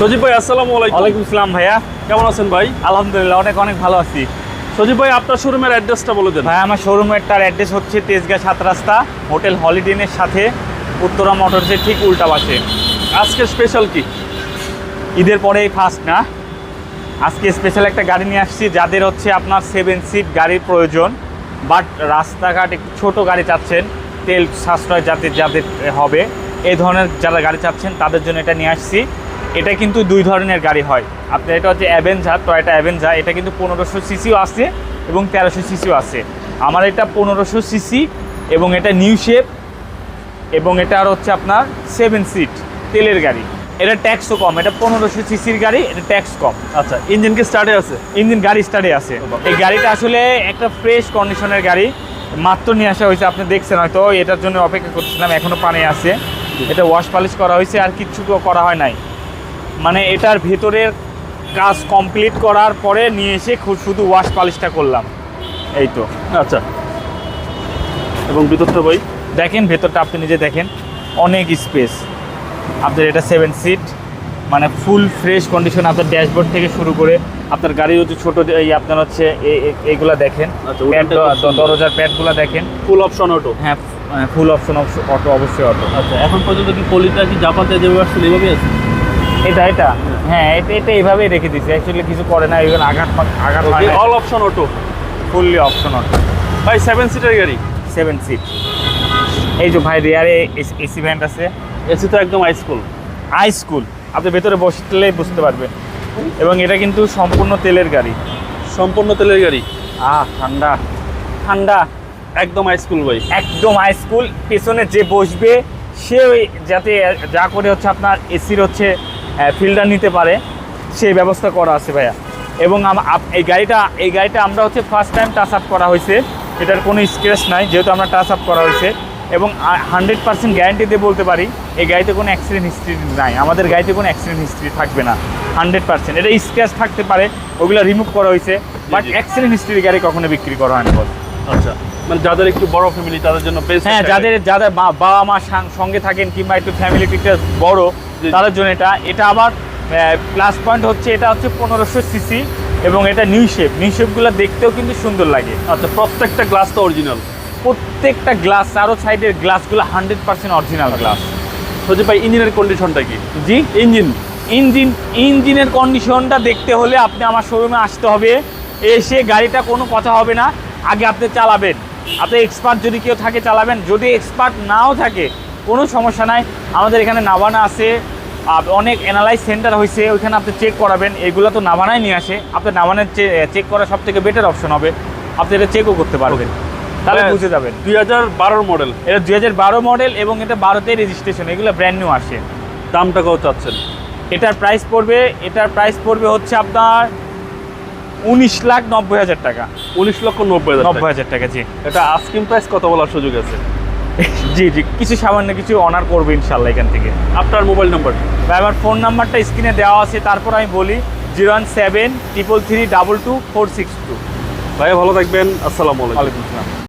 সজীব ভাই আসসালামু আলাইকুম। ওয়ালাইকুম আসসালাম ভাইয়া। কেমন আছেন ভাই? আলহামদুলিল্লাহ অনেক অনেক ভালো আছি। সজীব ভাই আপনার শোরুমের অ্যাড্রেসটা বলে দেন। ভাই আমার শোরুমের তার অ্যাড্রেস হচ্ছে তেজগাঁ সাত রাস্তা হোটেল হলিডেনের সাথে উত্তরা মোটরসের ঠিক উল্টা পাশে। আজকে স্পেশাল কি? ঈদের পরেই ফার্স্ট না। আজকে স্পেশাল একটা গাড়ি নিয়ে আসছি যাদের হচ্ছে আপনার সেভেন সিট গাড়ির প্রয়োজন। বাট রাস্তাঘাট একটু ছোটো গাড়ি চাচ্ছেন তেল সাশ্রয় যাতে যাদের হবে। এই ধরনের যারা গাড়ি চাচ্ছেন তাদের জন্য এটা নিয়ে আসছি। এটা কিন্তু দুই ধরনের গাড়ি হয়। আপনার এটা হচ্ছে অ্যাভেঞ্জার টয়টা অ্যাভেঞ্জার এটা কিন্তু পনেরোশো সিসিও আছে এবং তেরোশো সিসিও আছে। আমার এটা পনেরোশো সিসি এবং এটা নিউ শেপ এবং এটা আর হচ্ছে আপনার সেভেন সিট তেলের গাড়ি। এটা ট্যাক্সও কম এটা পনেরোশো সিসির গাড়ি এটা ট্যাক্স কম। আচ্ছা ইঞ্জিন কি স্টার্টে আছে? ইঞ্জিন গাড়ি স্টার্টে আছে। এই গাড়িটা আসলে একটা ফ্রেশ কন্ডিশনের গাড়ি। মাত্র নিয়ে আসা হয়েছে আপনি দেখছেন হয়তো এটার জন্য অপেক্ষা করছিলাম এখনও পানি আছে। এটা ওয়াশ পালিশ করা হয়েছে আর কিচ্ছু তো করা হয় নাই। মানে এটার ভেতরের কাজ কমপ্লিট করার পরে নিয়ে এসে শুধু ওয়াশ পালিশটা করলাম। এই তো। আচ্ছা। এবং ভিতরটা ভাই? দেখেন ভেতরটা আপনি নিজে দেখেন। অনেক স্পেস আপনার এটা সেভেন সিট মানে ফুল ফ্রেশ কন্ডিশন আপনার ড্যাশবোর্ড থেকে শুরু করে আপনার গাড়ির হচ্ছে ছোটো এই আপনার হচ্ছে এ- এ- দেখেন। আচ্ছা, দরজার প্যাডগুলো দেখেন। ফুল অপশন অটো হ্যাঁ ফুল অপশন অটো অবশ্যই অটো আচ্ছা এখন পর্যন্ত কি পলিটা কি জাপাতে যেভাবে আসছে এভাবেই আছে? এটা এটা? হ্যাঁ এটা এটা এইভাবেই রেখে দিচ্ছে অ্যাকচুয়ালি কিছু করে না এগুলো আঘাত আঘাত হয় all option auto fully option auto ভাই সেভেন সিটার গাড়ি? সেভেন সিট এই যে ভাই রিয়ারে এসি ভ্যান্ট আছে। এসি তো একদম হাইস্কুল হাই স্কুল আপনি ভেতরে বসলেই বুঝতে পারবেন। এবং এটা কিন্তু সম্পূর্ণ তেলের গাড়ি। সম্পূর্ণ তেলের গাড়ি? আহ ঠান্ডা। ঠান্ডা? একদম হাইস্কুল ভাই। একদম হাই স্কুল পেছনে যে বসবে সে ওই যাতে যা করে হচ্ছে আপনার এসির হচ্ছে ফিল্টার নিতে পারে সেই ব্যবস্থা করা আছে ভাইয়া। এবং এই গাড়িটা এই গাড়িটা আমরা হচ্ছে ফার্স্ট টাইম টাচ আপ করা হয়েছে। এটার কোনো স্ক্র্যাচ নাই যেহেতু আমরা টাচ আপ করা হয়েছে। এবং হান্ড্রেড পার্সেন্ট গ্যারান্টি দিয়ে বলতে পারি এই গাড়িতে কোনো অ্যাক্সিডেন্ট হিস্ট্রি নাই। আমাদের গাড়িতে কোনো অ্যাক্সিডেন্ট হিস্ট্রি থাকবে না হান্ড্রেড পার্সেন্ট এটা স্ক্র্যাচ থাকতে পারে ওগুলো রিমুভ করা হয়েছে। বাট অ্যাক্সিডেন্ট হিস্ট্রি গাড়ি কখনো বিক্রি করা হয়নি বল। আচ্ছা মানে যাদের একটু বড় ফ্যামিলি তাদের জন্য হ্যাঁ যাদের যাদের বাবা মা সঙ্গে থাকেন কিংবা একটু ফ্যামিলি পিকটা বড়। তাদের জন্য এটা। এটা আবার প্লাস পয়েন্ট হচ্ছে এটা হচ্ছে পনেরোশো সিসি এবং এটা নিউ শেপ নিউ শেপগুলো দেখতেও কিন্তু সুন্দর লাগে। আচ্ছা প্রত্যেকটা গ্লাস তো অরিজিনাল প্রত্যেকটা গ্লাস আরও সাইডের গ্লাসগুলো হান্ড্রেড পার্সেন্ট অরিজিনাল গ্লাস হচ্ছে ভাই ইঞ্জিনের কন্ডিশনটা কি? জি? ইঞ্জিন। ইঞ্জিন ইঞ্জিনের কন্ডিশনটা দেখতে হলে আপনি আমার শোরুমে আসতে হবে। এসে গাড়িটা কোনো কথা হবে না। আগে আপনি চালাবেন। আপনি এক্সপার্ট যদি কেউ থাকে চালাবেন। যদি এক্সপার্ট নাও থাকে কোনো সমস্যা নাই। আমাদের এখানে নাভানা আছে। অনেক অ্যানালাইজ সেন্টার হয়েছে। ওইখানে আপনি চেক করাবেন। এগুলো তো নাভানাই নিয়ে আসে। আপনি নাভানের চেক করা সব থেকে বেটার অপশন হবে। আপনি এটা চেকও করতে পারবেন। তাহলে হ্যাঁ। বুঝে যাবেন। দুই হাজার মডেল এটা দুই হাজার বারো মডেল এবং এটা বারোতে রেজিস্ট্রেশন এগুলো ব্র্যান্ড নিউ আসে। দামটা কত চাচ্ছেন? এটার প্রাইস পড়বে এটার প্রাইস পড়বে হচ্ছে আপনার উনিশ লাখ নব্বই হাজার টাকা। উনিশ লক্ষ নব্বই হাজার নব্বই হাজার টাকা জি। এটা আস্কিং প্রাইস কত বলার সুযোগ আছে? জি জি কিছু সামান্য কিছু অনার করব ইনশাল্লাহ এখান থেকে। আপনার মোবাইল নাম্বার ভাই আমার ফোন নাম্বারটা স্ক্রিনে দেওয়া আছে তারপর আমি বলি zero one seven triple three double two four six two ভাই ভালো থাকবেন আসসালামু আলাইকুম। আলাইকুম আসসালাম।